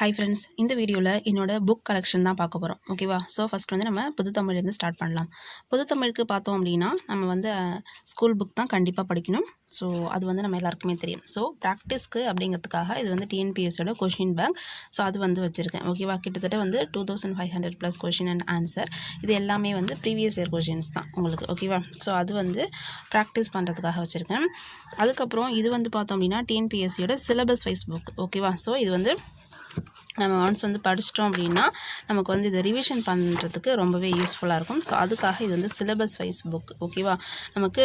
Hi friends இந்த வீடியோவில் என்னோட புக் கலெக்ஷன் தான் பார்க்க போகிறோம் ஓகேவா ஸோ ஃபஸ்ட் வந்து நம்ம புதுத்தமிழ்லேருந்து ஸ்டார்ட் பண்ணலாம். புதுத்தமிழுக்கு பார்த்தோம் அப்படின்னா நம்ம வந்து ஸ்கூல் புக் தான் கண்டிப்பாக படிக்கணும். ஸோ அது வந்து நம்ம எல்லாருக்குமே தெரியும். ஸோ ப்ராக்டிஸ்க்கு அப்படிங்கிறதுக்காக இது வந்து டிஎன்பிஎஸோட கொஷின் பேங்க் ஸோ அது வந்து வச்சுருக்கேன். ஓகேவா கிட்டத்தட்ட வந்து two thousand five hundred plus question and answer இது எல்லாமே வந்து ப்ரீவியஸ் இயர் கொஷின்ஸ் தான் உங்களுக்கு. ஓகேவா ஸோ அது வந்து ப்ராக்டிஸ் பண்ணுறதுக்காக வச்சுருக்கேன். அதுக்கப்புறம் இது வந்து பார்த்தோம் அப்படின்னா டிஎன்பிஎஸ்சியோட சிலபஸ் வைஸ் புக் ஓகேவா ஸோ இது வந்து நம்ம ஒன்ஸ் வந்து படிச்சிட்டோம் அப்படின்னா நமக்கு வந்து இதை ரிவிஷன் பண்ணுறதுக்கு ரொம்பவே யூஸ்ஃபுல்லாக இருக்கும். ஸோ அதுக்காக இது வந்து சிலபஸ் வைஸ் புக் ஓகேவா நமக்கு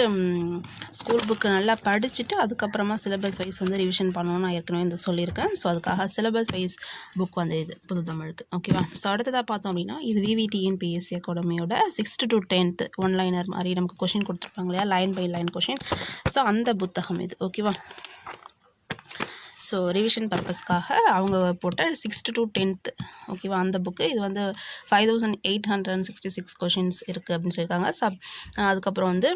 ஸ்கூல் புக்கு நல்லா படிச்சுட்டு அதுக்கப்புறமா சிலபஸ் வைஸ் வந்து ரிவிஷன் பண்ணணும்னு நான் ஏற்கனவே இந்த சொல்லியிருக்கேன். ஸோ அதுக்காக சிலபஸ் வைஸ் புக் வந்து இது புது தமிழுக்கு ஓகேவா ஸோ அடுத்ததாக பார்த்தோம் அப்படின்னா இது V V T N PSC அகாடமியோட sixth to tenth one liner மாதிரி நமக்கு கொஷின் கொடுத்துருப்பாங்க இல்லையா? Line by line question so அந்த புத்தகம் இது ஓகேவா ஸோ ரிவிஷன் பர்பஸ்க்காக அவங்க போட்ட சிக்ஸ்த்து டு டென்த்து ஓகேவா அந்த புக்கு இது வந்து five thousand eight hundred and sixty six questions இருக்குது அப்படின்னு சொல்லியிருக்காங்க. சப் அதுக்கப்புறம் வந்து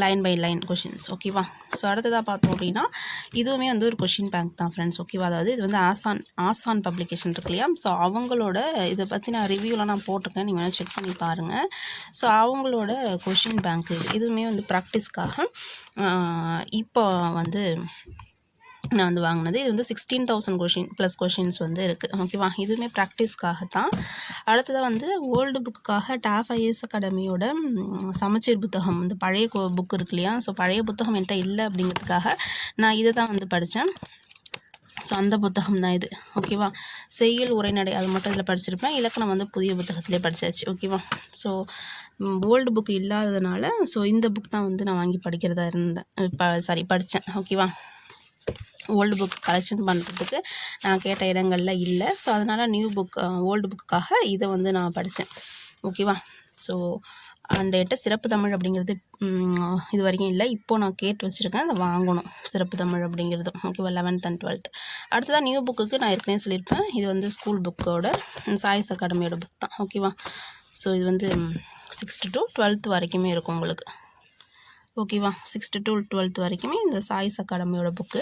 லைன் பை லைன் கொஷின்ஸ் ஓகேவா ஸோ அடுத்ததாக பார்த்தோம் அப்படின்னா இதுவுமே வந்து ஒரு கொஷின் பேங்க் தான் ஃப்ரெண்ட்ஸ் ஓகேவா அதாவது இது வந்து ஆசான் ஆசான் பப்ளிகேஷன் இருக்கு இல்லையா? ஸோ அவங்களோட இதை பற்றி நான் ரிவ்யூலாம் நான் போட்டிருக்கேன். நீங்கள் வேணால் செக் பண்ணி பாருங்கள் ஸோ அவங்களோட கொஷின் பேங்க் இதுவுமே வந்து ப்ராக்டிஸ்க்காக இப்போ வந்து நான் வந்து வாங்கினது. இது வந்து sixteen thousand question plus questions வந்து இருக்குது ஓகேவா இதுவுமே ப்ராக்டிஸ்க்காக தான் அடுத்ததாக வந்து ஓல்டு புக்குக்காக டாஃப் ஐஎஸ் அகாடமியோட சமச்சீர் புத்தகம் வந்து பழைய புக் இருக்கு இல்லையா? ஸோ பழைய புத்தகம் என்கிட்ட இல்லை அப்படிங்கிறதுக்காக நான் இதை தான் வந்து படித்தேன் ஸோ அந்த புத்தகம் தான் இது. ஓகேவா செய்யுள் உரைநடை அது மட்டும் இதில் படிச்சிருப்பேன். இலக்கணம் வந்து புதிய புத்தகத்திலே படித்தாச்சு ஓகேவா ஸோ ஓல்டு புக் இல்லாததுனால ஸோ இந்த புக் தான் வந்து நான் வாங்கி படிக்கிறதா இருந்தேன். ப சாரி படித்தேன் ஓகேவா ஓல்டு புக் கலெக்ஷன் பண்ணுறதுக்கு நான் கேட்ட இடங்களில் இல்லை. ஸோ அதனால் நியூ புக் ஓல்டு புக்குக்காக இதை வந்து நான் படித்தேன் ஓகேவா ஸோ அண்ட் என்கிட்ட சிறப்பு தமிழ் அப்படிங்கிறது இது வரைக்கும் இல்லை. இப்போது நான் கேட்டு வச்சுருக்கேன். அதை வாங்கணும். சிறப்பு தமிழ் அப்படிங்கிறது. ஓகேவா லெவன்த் அண்ட் டுவெல்த் அடுத்ததான் நியூ புக்குக்கு நான் ஏற்கனவே சொல்லியிருப்பேன். இது வந்து ஸ்கூல் புக்கோட சாய்ஸ் அகாடமியோட புக் தான். ஓகேவா ஸோ இது வந்து சிக்ஸ்த்து டு டுவெல்த் வரைக்குமே இருக்கும் உங்களுக்கு. ஓகேவா சிக்ஸ்த்து டு டுவெல்த் வரைக்குமே இந்த சாய்ஸ் அகாடமியோட புக்கு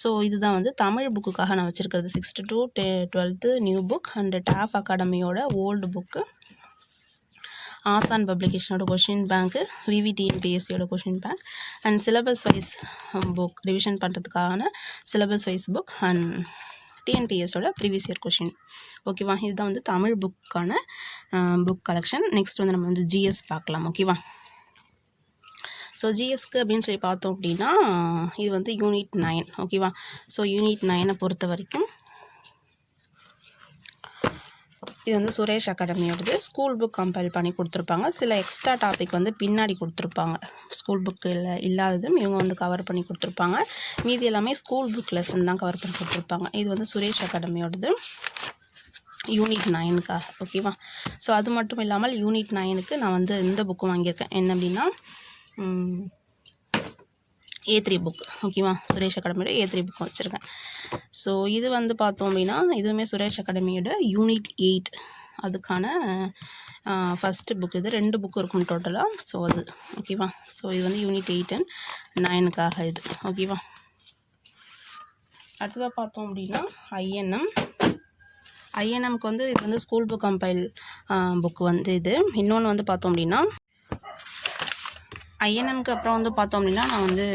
ஸோ இதுதான் வந்து தமிழ் புக்குக்காக நான் வச்சுருக்கிறது. சிக்ஸ்த்து டு டெ twelfth new book and top அகாடமியோட old book Aasaan பப்ளிகேஷனோட question bank விவிடிஎன்பிஎஸ்சியோட question bank and syllabus wise book revision பண்ணுறதுக்கான சிலபஸ் வைஸ் புக் அண்ட் டிஎன்பிஎஸோட ப்ரீவியஸ் இயர் கொஷின் ஓகேவா இதுதான் வந்து தமிழ் புக்கான புக் கலெக்ஷன் நெக்ஸ்ட் வந்து நம்ம வந்து ஜிஎஸ் பார்க்கலாம். ஓகேவா ஸோ ஜிஎஸ்க்கு அப்படின்னு சொல்லி பார்த்தோம் அப்படின்னா இது வந்து யூனிட் நைன் ஓகேவா ஸோ யூனிட் நைனை பொறுத்த வரைக்கும் இது வந்து சுரேஷ் அகாடமியோடது ஸ்கூல் புக் கம்பைல் பண்ணி கொடுத்துருப்பாங்க. சில எக்ஸ்ட்ரா டாபிக் வந்து பின்னாடி கொடுத்துருப்பாங்க. ஸ்கூல் புக்கில் இல்லாததும் இவங்க வந்து கவர் பண்ணி கொடுத்துருப்பாங்க. மீதி எல்லாமே ஸ்கூல் புக் லெசன் தான் கவர் பண்ணி கொடுத்துருப்பாங்க. இது வந்து சுரேஷ் அகாடமியோடது யூனிட் நைனுக்காக ஓகேவா ஸோ அது மட்டும் இல்லாமல் யூனிட் நைனுக்கு நான் வந்து இந்த புக்கும் வாங்கியிருக்கேன். என்ன அப்படின்னா ஏ த்ரீ புக் ஓகேவா சுரேஷ் அகாடமியோட ஏ த்ரீ புக் வச்சுருக்கேன். ஸோ இது வந்து பார்த்தோம் அப்படின்னா இதுவுமே சுரேஷ் அகாடமியோட யூனிட் எயிட் அதுக்கான ஃபஸ்ட்டு புக் இது ரெண்டு புக் இருக்கும் டோட்டலாக ஸோ அது ஓகேவா ஸோ இது வந்து யூனிட் எயிட் அண்ட் நைனுக்காக இது ஓகேவா அடுத்ததாக பார்த்தோம் அப்படின்னா ஐஎன்எம் ஐஎன்எம்க்கு வந்து இது வந்து ஸ்கூல் புக் கம்பைல் புக் வந்து இது. இன்னொன்று வந்து பார்த்தோம் அப்படின்னா ஐஎன்எம்க்கு அப்புறம் வந்து பார்த்தோம் அப்படின்னா நான் வந்து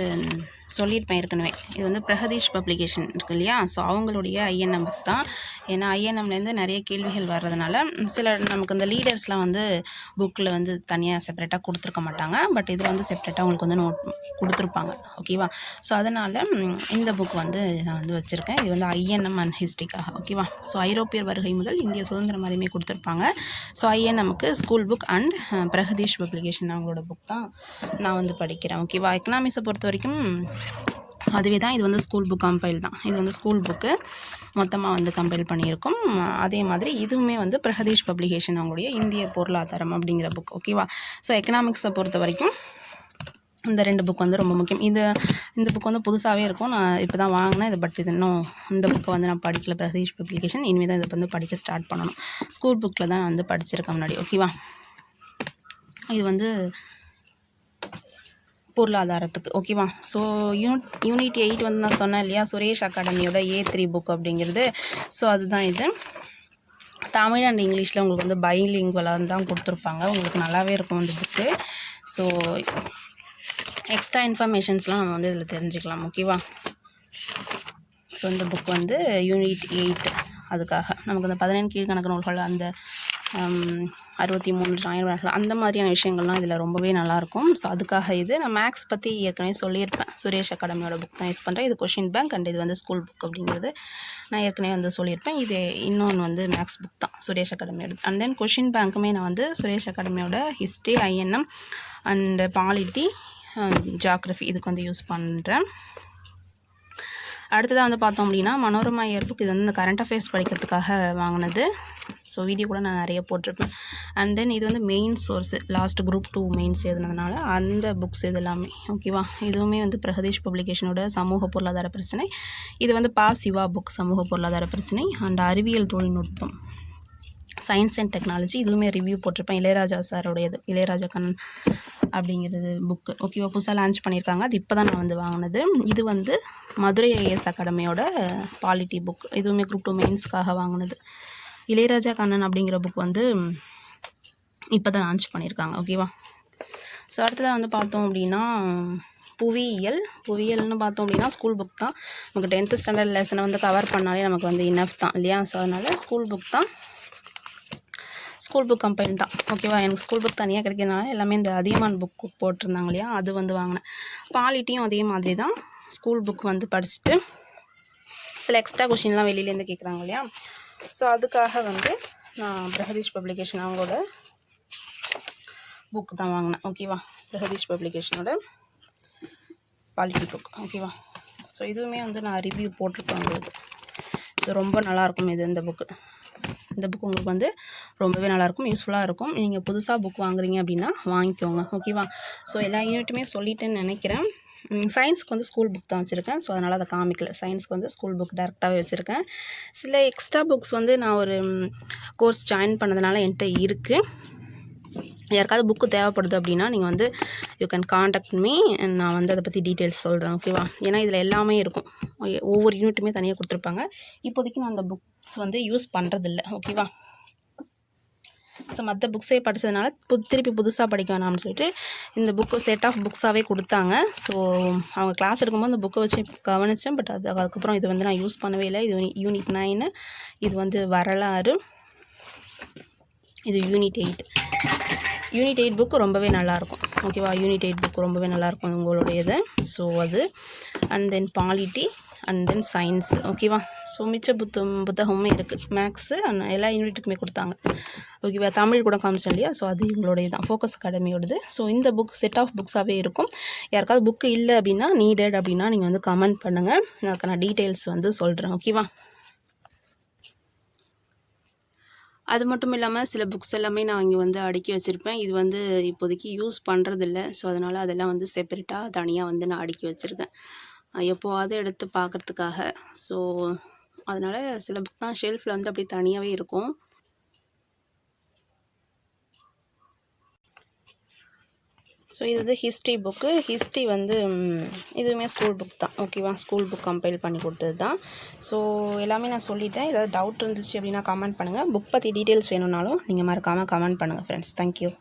சொல்லியிருப்பேன் ஏற்கனவே. இது வந்து பிரகதீஷ் பப்ளிகேஷன் இருக்கு இல்லையா? ஸோ அவங்களுடைய ஐஎன்எம் புக் தான். ஏன்னா ஐஎன்எம்லேருந்து நிறைய கேள்விகள் வர்றதுனால சில நமக்கு இந்த லீடர்ஸ்லாம் வந்து புக்கில் வந்து தனியாக செப்பரேட்டாக கொடுத்துருக்க மாட்டாங்க. பட் இதில் வந்து செப்பரேட்டாக அவங்களுக்கு வந்து நோட் கொடுத்துருப்பாங்க. ஓகேவா ஸோ அதனால் இந்த புக் வந்து நான் வந்து வச்சுருக்கேன். இது வந்து ஐஎன்எம் அண்ட் ஹிஸ்ட்ரிக்காக ஓகேவா ஸோ ஐரோப்பியர் வருகை முதல் இந்திய சுதந்திரம் வரையுமே கொடுத்துருப்பாங்க. So ஐஎன்எம்க்கு school book and Pragatheesh publication அவங்களோட புக் தான் நான் வந்து படிக்கிறேன். ஓகேவா எக்கனாமிக்ஸை பொறுத்த வரைக்கும் அதுவே தான் இது வந்து ஸ்கூல் புக் கம்பைல் தான். இது வந்து ஸ்கூல் புக்கு மொத்தமாக வந்து கம்பைல் பண்ணியிருக்கோம். அதே மாதிரி இதுவுமே வந்து பிரகதீஷ் பப்ளிகேஷன் அவங்களுடைய இந்திய பொருளாதாரம் அப்படிங்கிற புக் ஓகேவா ஸோ எக்கனாமிக்ஸை பொறுத்த வரைக்கும் இந்த ரெண்டு புக் வந்து ரொம்ப முக்கியம். இந்த இந்த புக் வந்து புதுசாகவே இருக்கும். நான் இப்போ தான் வாங்கினேன். இது பட் இது இன்னும் இந்த புக்கை வந்து நான் படிக்கல. பிரகதீஷ் பப்ளிகேஷன் இனிமேல் தான் இதை வந்து படிக்க ஸ்டார்ட் பண்ணணும். ஸ்கூல் புக்கில் தான் வந்து படிச்சிருக்கேன் முன்னாடி ஓகேவா இது வந்து பொருளாதாரத்துக்கு ஓகேவா ஸோ யூனிட் யூனிட் எயிட் வந்து நான் சொன்னேன் இல்லையா? சுரேஷ் அகாடமியோட ஏ த்ரீ புக் அப்படிங்கிறது. ஸோ அதுதான் இது. தமிழ் அண்ட் இங்கிலீஷில் உங்களுக்கு வந்து பைலிங்குவலாக தான் கொடுத்துருப்பாங்க. உங்களுக்கு நல்லாவே இருக்கும் இந்த புக்கு ஸோ எக்ஸ்ட்ரா இன்ஃபர்மேஷன்ஸ்லாம் நம்ம வந்து இதில் தெரிஞ்சுக்கலாம் ஓகேவா ஸோ இந்த புக் வந்து யூனிட் எயிட் அதுக்காக நமக்கு இந்த பதினேழு கீழ்கணக்கு நூல்கள் அந்த அறுபத்தி மூணு ஞாயிறு அந்த மாதிரியான விஷயங்கள்லாம் இதில் ரொம்பவே நல்லாயிருக்கும். ஸோ அதுக்காக இது நான் மேக்ஸ் பற்றி ஏற்கனவே சொல்லியிருப்பேன். சுரேஷ் அகாடமியோட புக் தான் யூஸ் பண்ணுறேன் இது கொஷின் பேங்க் அண்ட் இது வந்து ஸ்கூல் புக் அப்படிங்கிறது நான் ஏற்கனவே வந்து சொல்லியிருப்பேன். இது இன்னொன்று வந்து மேக்ஸ் புக் தான் சுரேஷ் அகாடமியோட அண்ட் தென் கொஷின் பேங்க்குமே நான் வந்து Suresh அகாடமியோட history INM and polity geography இதுக்கு வந்து யூஸ் பண்ணுறேன் அடுத்ததாக வந்து பார்த்தோம் அப்படின்னா மனோரமா இயர் புக் இது வந்து இந்த கரண்ட் அஃபேர்ஸ் படிக்கிறதுக்காக வாங்கினது. ஸோ வீடியோ கூட நான் நிறைய போட்டிருப்பேன். அண்ட் தென் இது வந்து main source last group two mains எழுதுனதுனால அந்த புக்ஸ் இது எல்லாமே ஓகேவா இதுவுமே வந்து பிரகதீஷ் பப்ளிகேஷனோட சமூக பொருளாதார பிரச்சனை. இது வந்து பா சிவா புக் சமூக பொருளாதார பிரச்சனை அண்ட் அறிவியல் தொழில்நுட்பம். சயின்ஸ் அண்ட் டெக்னாலஜி இதுவுமே ரிவ்யூ போட்டிருப்பேன். இளையராஜா சாரோடையது இளையராஜா கண்ணன் அப்படிங்கிறது புக்கு ஓகேவா புதுசாக லான்ச் பண்ணியிருக்காங்க. அது இப்போ தான் நான் வந்து வாங்கினது. இது வந்து மதுரை ஐஎஸ் அகாடமியோட பாலிட்டி புக் இதுவுமே குரூப் டூ மெயின்ஸ்க்காக வாங்கினது. இளையராஜா கண்ணன் அப்படிங்கிற புக் வந்து இப்போ தான் லான்ச் பண்ணியிருக்காங்க ஓகேவா ஸோ அடுத்ததாக வந்து பார்த்தோம் அப்படின்னா புவியியல். புவியியல்னு பார்த்தோம் அப்படின்னா ஸ்கூல் புக் தான். நமக்கு டென்த்து ஸ்டாண்டர்ட் லெசனை வந்து கவர் பண்ணாலே நமக்கு வந்து இனஃப் தான் இல்லையா? ஸோ அதனால் ஸ்கூல் புக் தான். ஸ்கூல் புக் கம்பெனி தான் ஓகேவா எனக்கு ஸ்கூல் புக் தனியாக கிடைக்கிறதுனால எல்லாமே இந்த அதியமான் புக் போட்டிருந்தாங்க இல்லையா? அது வந்து வாங்கினேன். பாலிட்டியும் அதே மாதிரி தான். ஸ்கூல் புக் வந்து படிச்சுட்டு சில எக்ஸ்ட்ரா கொஷின்லாம் வெளியிலேருந்து கேட்குறாங்க இல்லையா? ஸோ அதுக்காக வந்து நான் பிரகதீஷ் பப்ளிகேஷன் அவங்களோட புக் தான் வாங்கினேன். ஓகேவா பிரகதீஷ் பப்ளிகேஷனோட பாலிட்டி புக் ஓகேவா ஸோ இதுவுமே வந்து நான் ரிவ்யூ போட்டிருப்பேன் உங்களுக்கு. ஸோ ரொம்ப நல்லாயிருக்கும் இது இந்த புக்கு இந்த புக் உங்களுக்கு வந்து ரொம்பவே நல்லாயிருக்கும் யூஸ்ஃபுல்லாக இருக்கும். நீங்கள் புதுசாக புக் வாங்குறீங்க அப்படின்னா வாங்கிக்கோங்க. ஓகேவா ஸோ எல்லா யூனிட்டுமே சொல்லிட்டேன்னு நினைக்கிறேன். சயின்ஸ்க்கு வந்து ஸ்கூல் புக் தான் வச்சுருக்கேன். ஸோ அதனால் அதை காமிக்கல. சயின்ஸ்க்கு வந்து ஸ்கூல் புக் டேரெக்டாகவே வச்சுருக்கேன். சில எக்ஸ்ட்ரா புக்ஸ் வந்து நான் ஒரு கோர்ஸ் ஜாயின் பண்ணதுனால என்கிட்ட இருக்குது யாருக்காவது புக்கு தேவைப்படுது அப்படின்னா நீங்கள் வந்து யூ கேன் காண்டாக்ட் மீ நான் வந்து அதை பற்றி டீட்டெயில்ஸ் சொல்கிறேன் ஓகேவா ஏன்னா இதில் எல்லாமே இருக்கும். ஒவ்வொரு யூனிட்டுமே தனியாக கொடுத்துருப்பாங்க. இப்போதைக்கு நான் அந்த புக்ஸ் வந்து யூஸ் பண்ணுறதில்ல ஓகேவா ஸோ மற்ற புக்ஸே படித்ததுனால பு திருப்பி புதுசாக படிக்க வேணாம்னு சொல்லிட்டு இந்த புக்கு செட் ஆஃப் புக்ஸாகவே கொடுத்தாங்க. ஸோ அவங்க கிளாஸ் எடுக்கும்போது அந்த புக்கை வச்சு கவனித்தேன் பட் அது அதுக்கப்புறம் இது வந்து நான் யூஸ் பண்ணவே இல்லை. இது யூனிட் நைனு இது வந்து வரலாறு. இது unit eight unit eight book ரொம்பவே நல்லாயிருக்கும் ஓகேவா? யூனிட் எயிட் புக் ரொம்பவே நல்லாயிருக்கும் உங்களுடையது. ஸோ அது. And then polity and then science ஓகேவா? ஸோ மிச்ச புத்தம் புத்தகமுமே இருக்குது மேக்ஸு அண்ட் எல்லா யூனிட்டுக்குமே கொடுத்தாங்க. ஓகேவா? தமிழ் கூட காமிச்சோம் இல்லையா? ஸோ அது இவங்களுடைய தான் ஃபோக்கஸ் அகாடமியோடது ஸோ இந்த புக் செட் ஆஃப் புக்ஸாகவே இருக்கும். யாருக்காவது புக்கு இல்லை அப்படின்னா நீடட் அப்படின்னா நீங்கள் வந்து கமெண்ட் பண்ணுங்கள் அதுக்கு நான் டீட்டெயில்ஸ் வந்து சொல்கிறேன் ஓகேவா? அது மட்டும் இல்லாமல் சில புக்ஸ் எல்லாமே நான் இங்கே வந்து அடுக்கி வச்சுருப்பேன். இது வந்து இப்போதைக்கு யூஸ் பண்ணுறதில்ல ஸோ அதனால் அதெல்லாம் வந்து செப்பரேட்டாக தனியாக வந்து நான் அடுக்கி வச்சுருக்கேன். எப்போவாவது எடுத்து பார்க்குறதுக்காக. ஸோ அதனால் சில புக் தான் ஷெல்ஃபில் வந்து அப்படியே தனியாகவே இருக்கும். ஸோ இது வந்து ஹிஸ்ட்ரி புக்கு ஹிஸ்ட்ரி வந்து இதுவுமே ஸ்கூல் புக் தான். ஓகேவா ஸ்கூல் புக் கம்பைல் பண்ணி கொடுத்தது தான். ஸோ எல்லாமே நான் சொல்லிட்டேன். ஏதாவது டவுட் இருந்துச்சு அப்படின்னா கமெண்ட் பண்ணுங்கள் புக் பற்றி டீட்டெயில்ஸ் வேணும்னாலும் நீங்கள் மறக்காமல் கமெண்ட் பண்ணுங்கள் ஃப்ரெண்ட்ஸ் தேங்க்யூ